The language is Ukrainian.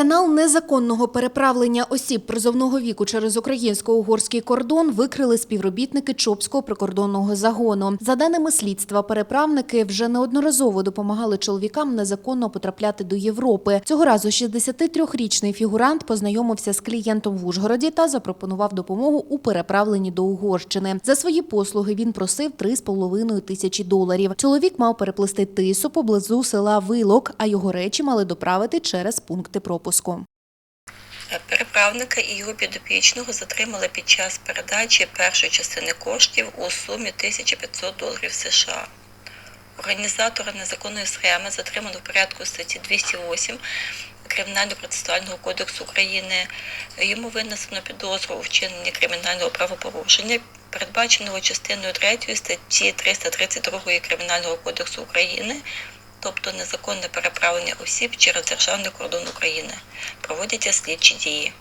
Канал незаконного переправлення осіб призовного віку через українсько-угорський кордон викрили співробітники Чопського прикордонного загону. За даними слідства, переправники вже неодноразово допомагали чоловікам незаконно потрапляти до Європи. Цього разу 63-річний фігурант познайомився з клієнтом в Ужгороді та запропонував допомогу у переправленні до Угорщини. За свої послуги він просив 3,5 тисячі доларів. Чоловік мав переплисти тису поблизу села Вилок, а його речі мали доправити через пункти пропуску. Переправника і його підопічного затримали під час передачі першої частини коштів у сумі 1500 доларів США. Організатора незаконної схеми затримано в порядку статті 208 Кримінально-процесуального кодексу України. Йому винесено підозру у вчиненні кримінального правопорушення, передбаченого частиною 3 статті 332 Кримінального кодексу України, тобто незаконне переправлення осіб через державний кордон України. Проводяться слідчі дії.